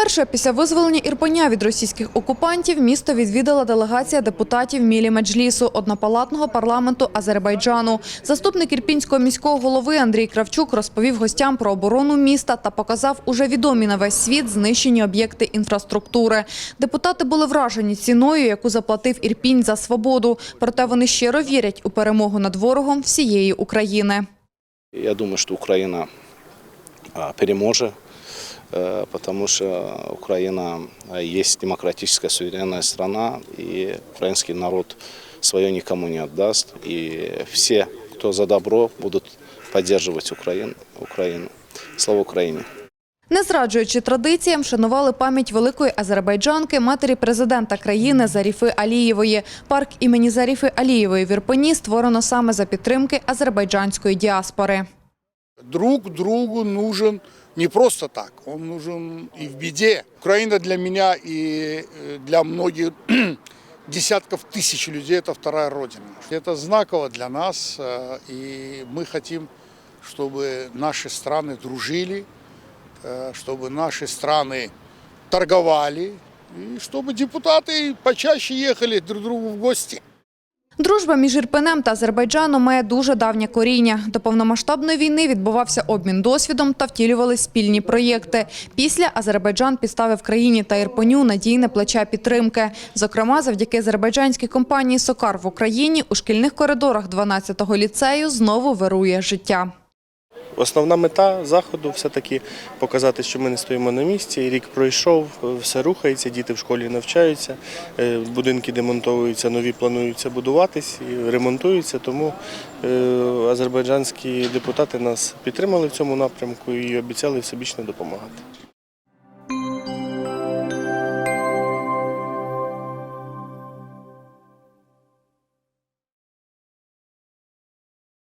Вперше після визволення Ірпеня від російських окупантів місто відвідала делегація депутатів Мілі Меджлісу однопалатного парламенту Азербайджану. Заступник ірпінського міського голови Андрій Кравчук розповів гостям про оборону міста та показав уже відомі на весь світ знищені об'єкти інфраструктури. Депутати були вражені ціною, яку заплатив Ірпінь за свободу. Проте вони щиро вірять у перемогу над ворогом всієї України. Я думаю, что Украина а, переможе, потому что Украина а, есть демократическая суверенная страна, и украинский народ свое никому не отдаст. И все, кто за добро, будут поддерживать Украину. Украину. Слава Украине! Не зраджуючи традиціям, шанували пам'ять великої азербайджанки, матері президента країни Заріфи Алієвої. Парк імені Заріфи Алієвої в Ірпені створено саме за підтримки азербайджанської діаспори. друг другу нужен не просто так, он нужен и в беде. Украина для меня и э, для многих десятков тысяч людей это вторая родина. Это знаково для нас, э, и мы хотим, чтобы наши страны дружили, э, чтобы наши страны торговали, и чтобы депутаты почаще ехали друг к другу в гости. Дружба між Ірпенем та Азербайджаном має дуже давнє коріння. До повномасштабної війни відбувався обмін досвідом та втілювали спільні проєкти. Після Азербайджан підставив країні та Ірпеню надійне плече підтримки. Зокрема, завдяки азербайджанській компанії «Сокар» в Україні у шкільних коридорах 12-го ліцею знову вирує життя. Основна мета заходу все-таки показати, що ми не стоїмо на місці. Рік пройшов, все рухається, діти в школі навчаються, е, будинки демонтовуються, нові плануються будуватись і ремонтуються. Тому е, азербайджанські депутати нас підтримали в цьому напрямку і обіцяли всебічно допомагати.